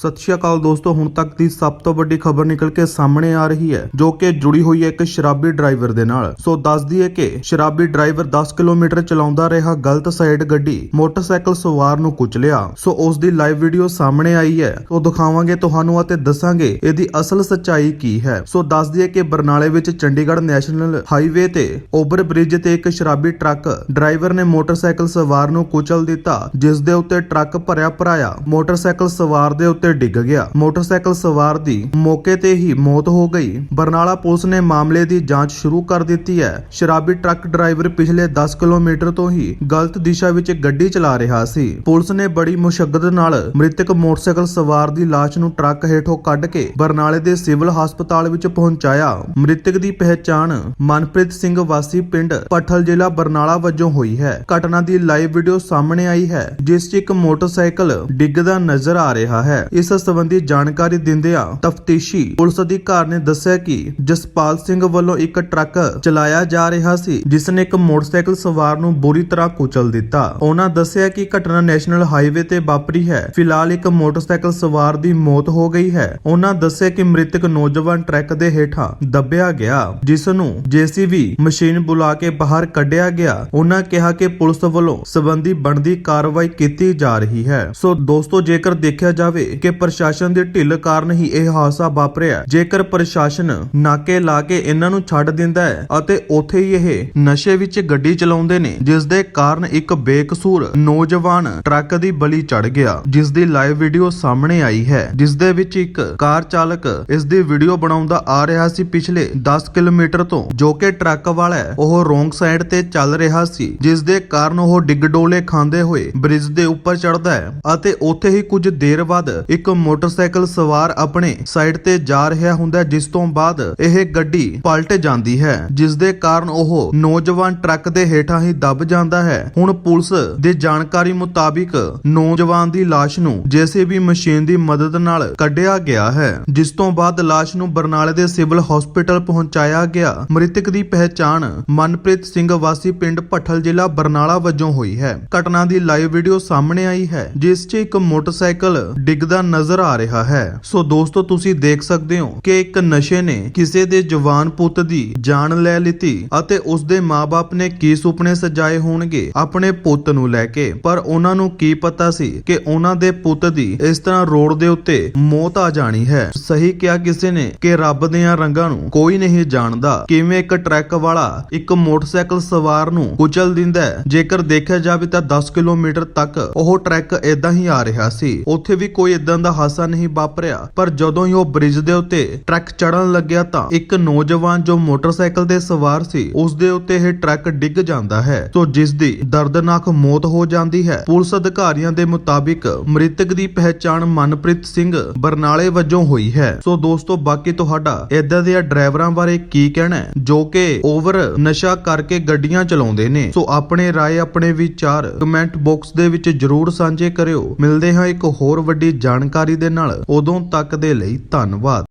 ਸਤਿ ਸ਼੍ਰੀ ਅਕਾਲ ਦੋਸਤੋ, ਹੁਣ ਤੱਕ ਦੀ ਸਭ ਤੋਂ ਵੱਡੀ ਖਬਰ ਨਿਕਲ ਕੇ ਸਾਹਮਣੇ ਆ ਰਹੀ ਹੈ, ਜੋ ਕਿ ਜੁੜੀ ਹੋਈ ਹੈ ਇੱਕ ਸ਼ਰਾਬੀ ਡਰਾਈਵਰ ਦੇ ਨਾਲ। ਸੋ ਦੱਸਦੀ ਹੈ ਕਿ ਸ਼ਰਾਬੀ ਡਰਾਈਵਰ 10 ਕਿਲੋਮੀਟਰ ਚਲਾਉਂਦਾ ਰਿਹਾ, ਗਲਤ ਸਾਈਡ ਗੱਡੀ, ਮੋਟਰਸਾਈਕਲ ਸਵਾਰ ਨੂੰ ਕੁਚਲਿਆ ਸੋ ਉਸ ਦੀ ਲਾਈਵ ਵੀਡੀਓ ਸਾਹਮਣੇ ਆਈ ਹੈ। ਉਹ ਦਿਖਾਵਾਂਗੇ ਤੁਹਾਨੂੰ ਅਤੇ ਦੱਸਾਂਗੇ ਇਹਦੀ ਅਸਲ ਸੱਚਾਈ ਕੀ ਹੈ। ਸੋ ਦੱਸਦੀ ਹੈ ਕਿ ਬਰਨਾਲੇ ਵਿੱਚ ਚੰਡੀਗੜ੍ਹ ਨੈਸ਼ਨਲ ਹਾਈਵੇ ਤੇ ਓਵਰ ਬ੍ਰਿਜ ਤੇ ਇੱਕ ਸ਼ਰਾਬੀ ਟਰੱਕ ਡਰਾਈਵਰ ਨੇ ਮੋਟਰਸਾਈਕਲ ਸਵਾਰ ਨੂੰ ਕੁਚਲ ਦਿੱਤਾ, ਜਿਸ ਦੇ ਉੱਤੇ ਟਰੱਕ ਭਰਿਆ ਭਰਾਇਆ ਮੋਟਰਸਾਈਕਲ ਸਵਾਰ ਦੇ ਉੱਤੇ ਡਿੱਗ ਗਿਆ। ਮੋਟਰਸਾਈਕਲ ਸਵਾਰ ਦੀ ਮੌਕੇ ਤੇ ਹੀ ਮੌਤ ਹੋ ਗਈ। ਬਰਨਾਲਾ ਪੁਲਿਸ ਨੇ ਮਾਮਲੇ ਦੀ ਜਾਂਚ ਸ਼ੁਰੂ ਕਰ ਦਿੱਤੀ ਹੈ। ਸ਼ਰਾਬੀ ਟਰੱਕ ਡਰਾਈਵਰ ਪਿਛਲੇ 10 ਕਿਲੋਮੀਟਰ ਤੋਂ ਹੀ ਗਲਤ ਦਿਸ਼ਾ ਵਿੱਚ ਗੱਡੀ ਚਲਾ ਰਿਹਾ ਸੀ। ਪੁਲਿਸ ਨੇ ਬੜੀ ਮੁਸ਼ਕਲ ਨਾਲ ਮ੍ਰਿਤਕ ਮੋਟਰਸਾਈਕਲ ਸਵਾਰ ਦੀ ਲਾਸ਼ ਨੂੰ ਟਰੱਕ ਹੇਠੋਂ ਕੱਢ ਕੇ ਬਰਨਾਲੇ ਦੇ ਸਿਵਲ ਹਸਪਤਾਲ ਵਿੱਚ ਪਹੁੰਚਾਇਆ। ਮ੍ਰਿਤਕ ਦੀ ਪਹਿਚਾਣ ਮਨਪ੍ਰੀਤ ਸਿੰਘ ਵਾਸੀ ਪਿੰਡ ਪੱਠਲ ਜ਼ਿਲ੍ਹਾ ਬਰਨਾਲਾ ਵਜੋਂ ਹੋਈ ਹੈ। ਘਟਨਾ ਦੀ ਲਾਈਵ ਵੀਡੀਓ ਸਾਹਮਣੇ ਆਈ ਹੈ, ਜਿਸ 'ਚ ਇੱਕ ਮੋਟਰਸਾਈਕਲ ਡਿੱਗਦਾ ਨਜ਼ਰ ਆ ਰਿਹਾ ਹੈ। ਇਸ ਸੰਬੰਧੀ ਜਾਣਕਾਰੀ ਦਿੰਦਿਆਂ ਤਫਤੀਸ਼ੀ ਪੁਲਿਸ ਅਧਿਕਾਰੀ ਨੇ ਦੱਸਿਆ ਕਿ ਜਸਪਾਲ ਸਿੰਘ ਵੱਲੋਂ ਇੱਕ ਟਰੱਕ ਚਲਾਇਆ ਜਾ ਰਿਹਾ ਸੀ ਜਿਸ ਨੇ ਇੱਕ ਮੋਟਰਸਾਈਕਲ ਸਵਾਰ ਨੂੰ ਬੁਰੀ ਤਰ੍ਹਾਂ ਕੁਚਲ ਦਿੱਤਾ। ਉਹਨਾਂ ਦੱਸਿਆ ਕਿ ਘਟਨਾ ਨੈਸ਼ਨਲ ਹਾਈਵੇ ਤੇ ਵਾਪਰੀ ਹੈ। ਫਿਲਹਾਲ ਇੱਕ ਮੋਟਰਸਾਈਕਲ ਸਵਾਰ ਦੀ ਮੌਤ ਹੋ ਗਈ ਹੈ। ਉਹਨਾਂ ਦੱਸਿਆ ਕਿ ਮ੍ਰਿਤਕ ਨੌਜਵਾਨ ਟਰੱਕ ਦੇ ਹੇਠਾਂ ਦੱਬਿਆ ਗਿਆ, ਜਿਸ ਨੂੰ ਜੀਸੀਬੀ ਮਸ਼ੀਨ ਬੁਲਾ ਕੇ ਬਾਹਰ ਕੱਢਿਆ ਗਿਆ। ਉਹਨਾਂ ਕਿਹਾ ਕਿ ਪੁਲਿਸ ਵੱਲੋਂ ਸਬੰਧੀ ਬਣਦੀ ਕਾਰਵਾਈ ਕੀਤੀ ਜਾ ਰਹੀ ਹੈ। ਸੋ ਦੋਸਤੋ, ਜੇਕਰ ਦੇਖਿਆ ਜਾਵੇ ਕਿ ਪ੍ਰਸ਼ਾਸਨ ਦੀ ਢਿੱਲ ਕਾਰਨ ਹੀ ਇਹ ਹਾਦਸਾ ਵਾਪਰਿਆ ਜੇਕਰ ਪ੍ਰਸ਼ਾਸਨ ਨਾਕੇ ਲਾ ਕੇ ਇਹਨਾਂ ਨੂੰ ਛੱਡ ਦਿੰਦਾ ਹੈ ਅਤੇ ਉੱਥੇ ਹੀ ਇਹ ਨਸ਼ੇ ਵਿੱਚ ਗੱਡੀ ਚਲਾਉਂਦੇ ਨੇ, ਜਿਸ ਦੇ ਕਾਰਨ ਇੱਕ ਬੇਕਸੂਰ ਨੌਜਵਾਨ ਟਰੱਕ ਦੀ ਬਲੀ ਚੜ ਗਿਆ, ਜਿਸ ਦੀ ਲਾਈਵ ਵੀਡੀਓ ਸਾਹਮਣੇ ਆਈ ਹੈ, ਜਿਸ ਦੇ ਵਿੱਚ ਇੱਕ ਕਾਰ ਚਾਲਕ ਇਸ ਦੀ ਵੀਡੀਓ ਬਣਾਉਂਦਾ ਆ ਰਿਹਾ ਸੀ ਪਿਛਲੇ 10 ਕਿਲੋਮੀਟਰ ਤੋਂ, ਜੋ ਕਿ ਟਰੱਕ ਵਾਲਾ ਉਹ ਰੋਂਗ ਸਾਈਡ ਤੇ ਚੱਲ ਰਿਹਾ ਸੀ, ਜਿਸ ਦੇ ਕਾਰਨ ਉਹ ਡਿੱਗ ਡੋਲੇ ਖਾਂਦੇ ਹੋਏ ਬ੍ਰਿਜ ਦੇ ਉੱਪਰ ਚੜਦਾ ਹੈ ਅਤੇ ਉੱਥੇ ਹੀ ਕੁਝ ਦੇਰ ਬਾਅਦ ਇੱਕ ਮੋਟਰਸਾਈਕਲ ਸਵਾਰ ਆਪਣੇ ਸਾਈਡ ਤੇ ਜਾ ਰਿਹਾ ਹੁੰਦਾ ਜਿਸ ਤੋਂ ਬਾਅਦ ਇਹ ਗੱਡੀ ਪਲਟ ਜਾਂਦੀ ਹੈ ਜਿਸ ਦੇ ਕਾਰਨ ਉਹ ਨੌਜਵਾਨ ਟਰੱਕ ਦੇ ਹੇਠਾਂ ਹੀ ਦਬ ਜਾਂਦਾ ਹੈ। ਹੁਣ ਪੁਲਿਸ ਦੇ ਜਾਣਕਾਰੀ ਮੁਤਾਬਿਕ ਨੌਜਵਾਨ ਦੀ ਲਾਸ਼ ਨੂੰ ਜੀਸੀਬੀ ਮਸ਼ੀਨ ਦੀ ਮਦਦ ਨਾਲ ਕੱਢਿਆ ਗਿਆ ਹੈ, ਜਿਸ ਤੋਂ ਬਾਅਦ ਲਾਸ਼ ਨੂੰ ਬਰਨਾਲੇ ਦੇ ਸਿਵਲ ਹਸਪੀਟਲ ਪਹੁੰਚਾਇਆ ਗਿਆ। ਮ੍ਰਿਤਕ ਦੀ ਪਹਿਚਾਣ ਮਨਪ੍ਰੀਤ ਸਿੰਘ ਵਾਸੀ ਪਿੰਡ ਭੱਠਲ ਜ਼ਿਲ੍ਹਾ ਬਰਨਾਲਾ ਵਜੋਂ ਹੋਈ ਹੈ। ਘਟਨਾ ਦੀ ਲਾਈਵ ਵੀਡੀਓ ਸਾਹਮਣੇ ਆਈ ਹੈ, ਜਿਸ 'ਚ ਇੱਕ ਮੋਟਰਸਾਈਕਲ ਡਿੱਗਦਾ ਨਜ਼ਰ ਆ ਰਿਹਾ ਹੈ। ਸੋ ਦੋਸਤੋ, ਤੁਸੀਂ ਦੇਖ ਸਕਦੇ ਹੋ ਕਿ ਇੱਕ ਨਸ਼ੇ ਨੇ ਕਿਸੇ ਦੇ ਜਵਾਨ ਪੁੱਤ ਦੀ ਜਾਨ ਲੈ ਲਿੱਤੀ ਅਤੇ ਉਸ ਦੇ ਮਾਪੇ ਨੇ ਕੀ ਸੁਪਨੇ ਸਜਾਏ ਹੋਣਗੇ ਆਪਣੇ ਪੁੱਤ ਨੂੰ ਲੈ ਕੇ। ਪਰ ਉਹਨਾਂ ਨੂੰ ਕੀ ਪਤਾ ਸੀ ਕਿ ਉਹਨਾਂ ਦੇ ਪੁੱਤ ਦੀ ਇਸ ਤਰ੍ਹਾਂ ਰੋਡ ਦੇ ਉੱਤੇ ਮੌਤ ਆ ਜਾਣੀ ਹੈ। ਸਹੀ ਕਿਹਾ ਕਿਸੇ ਨੇ ਕਿ ਰੱਬ ਦੀਆਂ ਰੰਗਾਂ ਨੂੰ ਕੋਈ ਨਹੀਂ ਜਾਣਦਾ ਕਿਵੇਂ ਇੱਕ ਟਰੱਕ ਵਾਲਾ ਇੱਕ ਮੋਟਰਸਾਈਕਲ ਸਵਾਰ ਨੂੰ ਕੁਚਲ ਦਿੰਦਾ ਹੈ। ਜੇਕਰ ਦੇਖਿਆ ਜਾਵੇ ਤਾਂ 10 ਕਿਲੋਮੀਟਰ ਤੱਕ ਉਹ ਟਰੱਕ ਇਦਾਂ ਹੀ ਆ ਰਿਹਾ ਸੀ। ਉੱਥੇ ਵੀ ਕੋਈ ਇਦਾਂ ਦਾ ਹਾਸਾ ਨਹੀਂ ਵਾਪਰਿਆ, ਪਰ ਜਦੋਂ ਹੀ ਉਹ ਬ੍ਰਿਜ ਦੇ ਉੱਤੇ ਟਰੱਕ ਚੜਨ ਲੱਗਿਆ ਤਾਂ ਇੱਕ ਨੌਜਵਾਨ ਜੋ ਮੋਟਰਸਾਈਕਲ ਤੇ ਸਵਾਰ ਸੀ ਉਸ ਦੇ ਉੱਤੇ ਇਹ ਟਰੱਕ ਡਿੱਗ ਜਾਂਦਾ ਹੈ ਸੋ ਜਿਸ ਦੀ ਦਰਦਨਾਕ ਮੌਤ ਹੋ ਜਾਂਦੀ ਹੈ। ਪੁਲਿਸ ਅਧਿਕਾਰੀਆਂ ਦੇ ਮੁਤਾਬਿਕ ਮ੍ਰਿਤਕ ਦੀ ਪਹਿਚਾਣ ਮਨਪ੍ਰੀਤ ਸਿੰਘ ਬਰਨਾਲੇ ਵਜੋਂ ਹੋਈ ਹੈ। ਸੋ ਦੋਸਤੋ, ਬਾਕੀ ਤੁਹਾਡਾ ਇਦਾਂ ਦੇ ਡਰਾਈਵਰਾਂ ਬਾਰੇ ਕੀ ਕਹਿਣਾ ਜੋ ਕਿ ਓਵਰ ਨਸ਼ਾ ਕਰਕੇ ਗੱਡੀਆਂ ਚਲਾਉਂਦੇ ਨੇ। ਸੋ ਆਪਣੇ ਰਾਏ, ਆਪਣੇ ਵਿਚਾਰ ਕਮੈਂਟ ਬਾਕਸ ਦੇ ਵਿੱਚ ਜਰੂਰ ਸਾਂਝੇ ਕਰਿਓ। ਮਿਲਦੇ ਹਾਂ ਇੱਕ ਹੋਰ ਵੱਡੀ ਜਾਣ ਜਾਣਕਾਰੀ ਦੇ ਨਾਲ ਉਦੋਂ ਤੱਕ ਦੇ ਲਈ ਧੰਨਵਾਦ।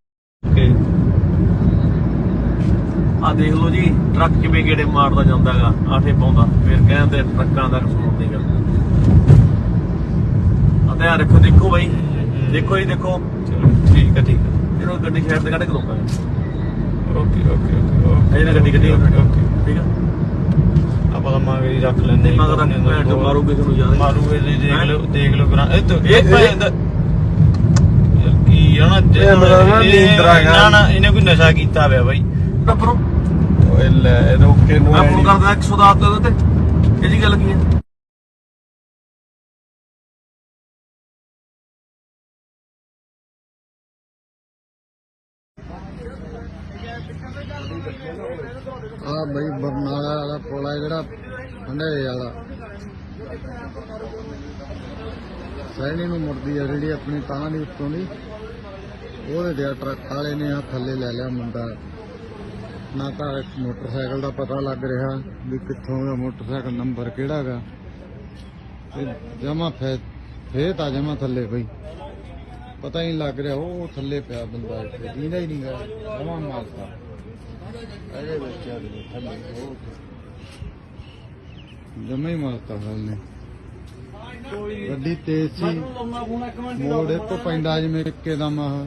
ਆ ਦੇਖ ਲਓ ਜੀ ਟਰੱਕ ਕਿਵੇਂ ਗੇੜੇ ਮਾਰਦਾ ਜਾਂਦਾਗਾ ਆਠੇ ਪਾਉਂਦਾ ਫਿਰ ਕਹਿੰਦੇ ਟਰੱਕਾਂ ਦਾ ਕਸੂਰ ਨਹੀਂ ਗਾ ਆ ਤੇ ਆ ਰੱਖੋ ਦੇਖੋ ਬਾਈ ਦੇਖੋ ਜੀ ਦੇਖੋ। ਠੀਕ ਹੈ ਠੀਕ ਹੈ। ਇਹਨੂੰ ਗੱਡੀ ਸ਼ਹਿਰ ਤੇ ਕੱਢ ਕੇ ਰੋਕਾਂਗੇ ਓਕੇ ਓਕੇ ਓਕੇ ਅਜੇ ਨਾ ਗੱਡੀ ਗੱਡੀ ਓਕੇ ਠੀਕ ਆ ਆਪਾਂ ਤਾਂ ਹੀ ਰੱਖ ਲੈਂਦੇ ਮਗਰ। ਮਾਰੂਗੇ ਦੇਖ? ਲਓ ਦੇਖ ਲਓ ਇਹ ਤਾਂ ਇਹ- ਆ ਨਾ ਇਹ ਮੇਰਾ ਨਾ ਇਹ- ਨੀਂਦਰਾ ਹੈਗਾ। ਨਾ ਨਾ ਇਹਨੇ ਕੋਈ ਨਸ਼ਾ ਕੀਤਾ ਹੋਇਆ ਬਾਈ। ਟੱਪਰੋ ਓਏ ਲੈ ਰੋਕੇ ਨੂੰ ਮੈਂ ਐ ਫੋਨ ਨੀ। ਕਰਦਾ 110 ਤੇ ਉਹਦੇ ਤੇ। ਇਹ ਜੀ ਗੱਲ ਕੀ ਹੈ? ਆ ਬਈ ਬਰਨਾਲਾ ਵਾਲਾ ਪੁਲ ਆ ਜਿਹੜਾ ਹੰਡਾਏ ਵਾਲਾ। ਸੈਣੀ ਨੂੰ ਮੁੜਦੀ ਆ ਜਿਹੜੀ ਆਪਣੀ ਤਾਂ ਦੀ ਉੱਤੋਂ ਦੀ। ਉਹਦੇ ਆ ਟਰੱਕ ਵਾਲੇ ਨੇ ਆ ਥੱਲੇ ਲੈ ਲਿਆ ਮੁੰਡਾ। ਨਾ ਤਾਂ ਇਸ ਮੋਟਰਸਾਈਕਲ ਦਾ ਪਤਾ ਲੱਗ ਰਿਹਾ ਵੀ ਕਿੱਥੋਂ ਦਾ ਮੋਟਰਸਾਈਕਲ ਨੰਬਰ ਕਿਹੜਾ ਗਾ ਤੇ ਜਮਾ ਫੇ ਫੇ ਤਾਂ ਜਮਾ ਥੱਲੇ ਬਈ ਪਤਾ ਹੀ ਨਹੀਂ ਲੱਗ ਰਿਹਾ ਉਹ ਥੱਲੇ ਪਿਆ ਬੰਦਾ ਇੱਥੇ। ਦੀਦਾ ਹੀ ਨਹੀਂ ਗਾ ਜਮਾ ਮਾਰਤਾ। ਇਹਦੇ ਵਿੱਚ ਆ ਦੇ ਥੱਲੇ ਉਹ ਜਮਾ ਹੀ ਮਾਰਤਾ ਹਾਲ ਨੇ। ਗੱਡੀ ਤੇਜ਼ ਸੀ। ਮੋੜ ਇੱਕ ਪੈਂਦਾ ਜਿਵੇਂ ਇੱਕੇ ਦਮ ਆਹ